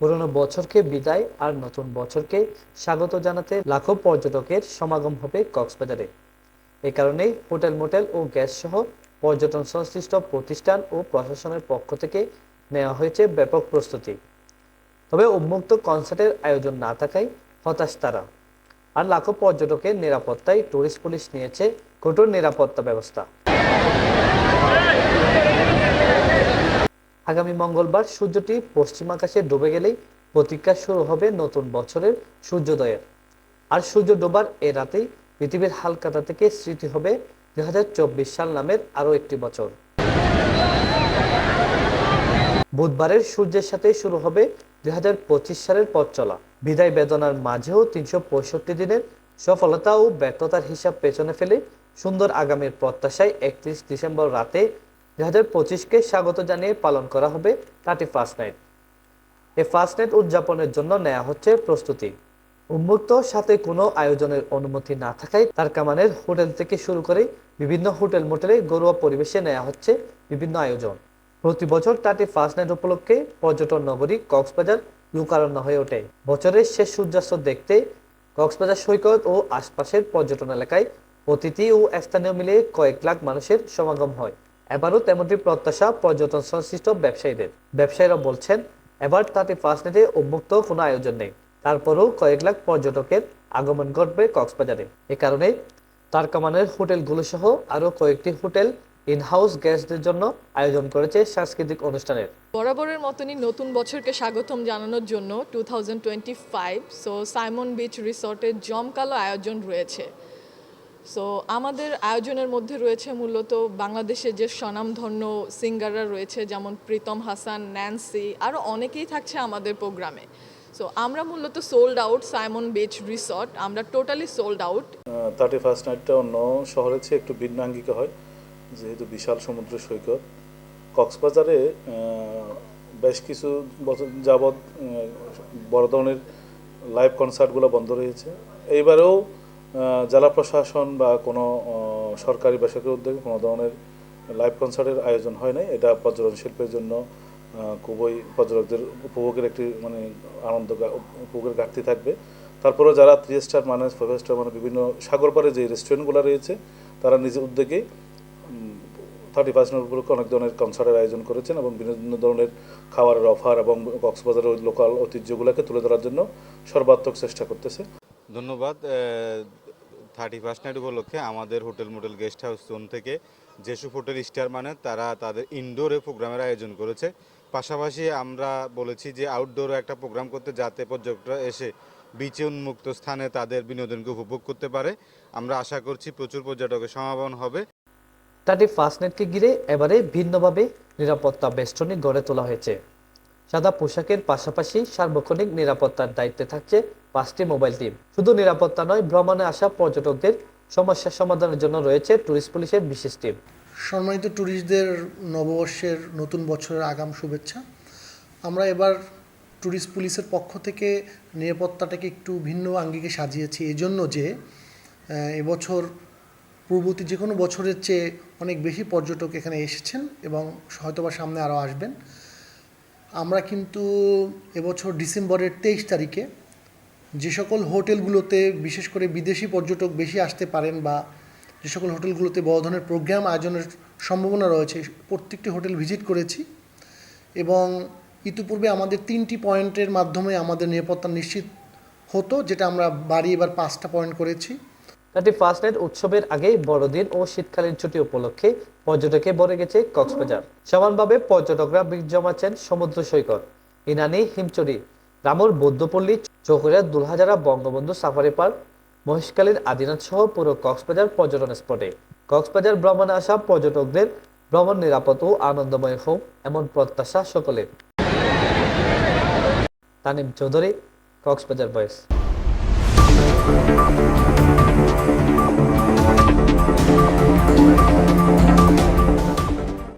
পুরনো বছরকে বিদায় আর নতুন বছরকে স্বাগত জানাতে লাখো পর্যটকের সমাগম হবে কক্সবাজারে। এ কারণেই হোটেল মোটেল ও গ্যাস সহ পর্যটন সংশ্লিষ্ট প্রতিষ্ঠান ও প্রশাসনের পক্ষ থেকে নেওয়া হয়েছে ব্যাপক প্রস্তুতি। তবে উন্মুক্ত কনসার্টের আয়োজন না থাকায় হতাশ তারা। আর লাখো পর্যটকের নিরাপত্তায় টুরিস্ট পুলিশ নিয়েছে কঠোর নিরাপত্তা ব্যবস্থা। আগামী মঙ্গলবার সূর্যটি পশ্চিম আকাশে ডুবে গেলেই প্রতীক্ষা শুরু হবে নতুন বছরের সূর্যোদয়ের। আর সূর্য ডোবার এ রাতেই পৃথিবীর হালকাতা থেকে স্মৃতি হবে দুই সাল নামের আরও একটি বছর। বুধবারের সূর্যের সাথে শুরু হবে দুই হাজার পঁচিশ সালের পথ চলা। বিদায় বেদনার মাঝেও তিনশো পঁয়ষট্টি দিনের সফলতা ও ব্যর্থতার হিসাব পেছনে ফেলে সুন্দর আগামীর প্রত্যাশায় একত্রিশ ডিসেম্বর রাতে দুই হাজার পঁচিশকে স্বাগত জানিয়ে পালন করা হবে থার্টি ফার্স্ট নাইট এই ফার্স্ট নাইট উদযাপনের জন্য নেওয়া হচ্ছে প্রস্তুতি। উন্মুক্ত সাথে কোনো আয়োজনের অনুমতি না থাকায় তার কামানের হোটেল থেকে শুরু করে বিভিন্ন হোটেল মোটেলে ঘরোয়া পরিবেশে নেওয়া হচ্ছে বিভিন্ন আয়োজন। প্রতি বছর থার্টি ফার্স্ট নাইট উপলক্ষে পর্যটন নগরী কক্সবাজার লুকারণ্য হয়ে ওঠে। বছরের শেষ সূর্যাস্ত দেখতে কক্সবাজার সৈকত ও আশপাশের পর্যটন এলাকায় অতিথি ও স্থানীয় মিলে কয়েক লাখ মানুষের সমাগম হয়। এবারও তেমনটি প্রত্যাশা পর্যটন সংশ্লিষ্ট ব্যবসায়ীদের। ব্যবসায়ীরা বলছেন, এবার থার্টি ফার্স্ট নাইটে উন্মুক্ত কোনো আয়োজন নেই। তারপরেও কয়েক লাখ পর্যটকের আগমন ঘটবে কক্সবাজারে। এ কারণে তার কামানের হোটেলগুলো সহ আরও কয়েকটি হোটেল ইন হাউস গেস্টদের জন্য আয়োজন করেছে সাংস্কৃতিক অনুষ্ঠানের। বরাবরের মতনই নতুন বছরকে স্বাগতম জানানোর জন্য টু সো সাইমন বিচ রিসর্টের জমকালো আয়োজন রয়েছে। সো আমাদের আয়োজনের মধ্যে রয়েছে মূলত বাংলাদেশের যে স্বনামধন্য সিঙ্গাররা রয়েছে, যেমন প্রীতম হাসান, ন্যান্সি আরও অনেকেই থাকছে আমাদের প্রোগ্রামে। সো আমরা মূলত sold out Saimon beach resort আমরা totally sold out thirty first নাইটটা অন্য শহরের চেয়ে একটু ভিন্নাঙ্গিক হয়, যেহেতু বিশাল সমুদ্র সৈকত। কক্সবাজারে বেশ কিছু বছর যাবৎ বড় ধরনের লাইভ কনসার্টগুলো বন্ধ রয়েছে। এইবারেও জেলা প্রশাসন বা কোনো সরকারি বেসরকারি উদ্যোগে কোনো ধরনের লাইভ কনসার্টের আয়োজন হয় নাই। এটা পর্যটন শিল্পের জন্য খুবই পর্যটকদের উপভোগের একটি মানে আনন্দ উপভোগের ঘাটতি থাকবে। তারপরেও যারা থ্রি স্টার মানে ফাইভ স্টার মানে বিভিন্ন সাগর পাড়ে যে রেস্টুরেন্টগুলো রয়েছে, তারা নিজের উদ্যোগে থার্টি পার্সেন্ট উপলক্ষে অনেক ধরনের কনসার্টের আয়োজন করেছেন এবং বিভিন্ন ধরনের খাবারের অফার এবং কক্সবাজারের লোকাল ঐতিহ্যগুলোকে তুলে ধরার জন্য সর্বাত্মক চেষ্টা করতেছে। ধন্যবাদ। থার্টি ফার্স্ট নাইট উপলক্ষে আমাদের hotel motel guest house zone থেকে যেসব হোটেল স্টার মানে তারা তাদের ইনডোরে প্রোগ্রামের আয়োজন করেছে। পাশাপাশি আমরা বলেছি যে আউটডোরে একটা প্রোগ্রাম করতে যাতে পর্যটকরা এসে বিচে উন্মুক্ত স্থানে তাদের বিনোদনকে উপভোগ করতে পারে। আমরা আশা করছি প্রচুর পর্যটকের সমাগম হবে। থার্টি ফার্স্ট নাইটকে ঘিরে এবারে ভিন্নভাবে নিরাপত্তা বেষ্টনী গড়ে তোলা হয়েছে। সাদা পোশাকের পাশাপাশি সার্বক্ষণিক নিরাপত্তার দায়িত্বে থাকছে পাঁচটি মোবাইল টিম। শুধু নিরাপত্তা নয়, ভ্রমণে আসা পর্যটকদের সমস্যা সমাধানের জন্য রয়েছে টুরিস্ট পুলিশের বিশেষ টিম। সম্মানিত ট্যুরিস্টদের নববর্ষের নতুন বছরের আগাম শুভেচ্ছা। আমরা এবার ট্যুরিস্ট পুলিশের পক্ষ থেকে নিরাপত্তাটাকে একটু ভিন্ন আঙ্গিকে সাজিয়েছি। এজন্য যে এবছর পূর্ববর্তী যে কোনো বছরের চেয়ে অনেক বেশি পর্যটক এখানে এসেছেন এবং হয়তোবা সামনে আরও আসবেন। আমরা কিন্তু এবছর ডিসেম্বরের তেইশ তারিখে যে সকল হোটেলগুলোতে, বিশেষ করে বিদেশি পর্যটক বেশি আসতে পারেন বা যে সকল হোটেলগুলোতে বড় ধরনের প্রোগ্রাম আয়োজনের সম্ভাবনা রয়েছে, প্রত্যেকটি হোটেল ভিজিট করেছি এবং ইতিপূর্বে আমাদের তিনটি পয়েন্টের মাধ্যমে আমাদের নিরাপত্তা নিশ্চিত হতো, যেটা আমরা বাড়ি এবার পাঁচটা পয়েন্ট করেছি। থার্টি ফার্স্ট নাইট উৎসবের আগেই বড়দিন ও শীতকালীন ছুটি উপলক্ষে পর্যটকে ভরে গেছে কক্সবাজার। সমানভাবে পর্যটকরা ভিড় জমাচ্ছেন সমুদ্র সৈকত, ইনানি, হিমচুরি, রামুর বৌদ্ধপল্লী চৌকুরিয়া দুলহাজারা বঙ্গবন্ধু সাফারি পার্ক মহেশকালীন আদিনাথ সহ পুরো কক্সবাজার পর্যটন স্পটে। কক্সবাজার ভ্রমণে আসা পর্যটকদের ভ্রমণ নিরাপদ ও আনন্দময় হোক এমন প্রত্যাশা সকলের। তানিম চৌধুরী, কক্সবাজার বয়েস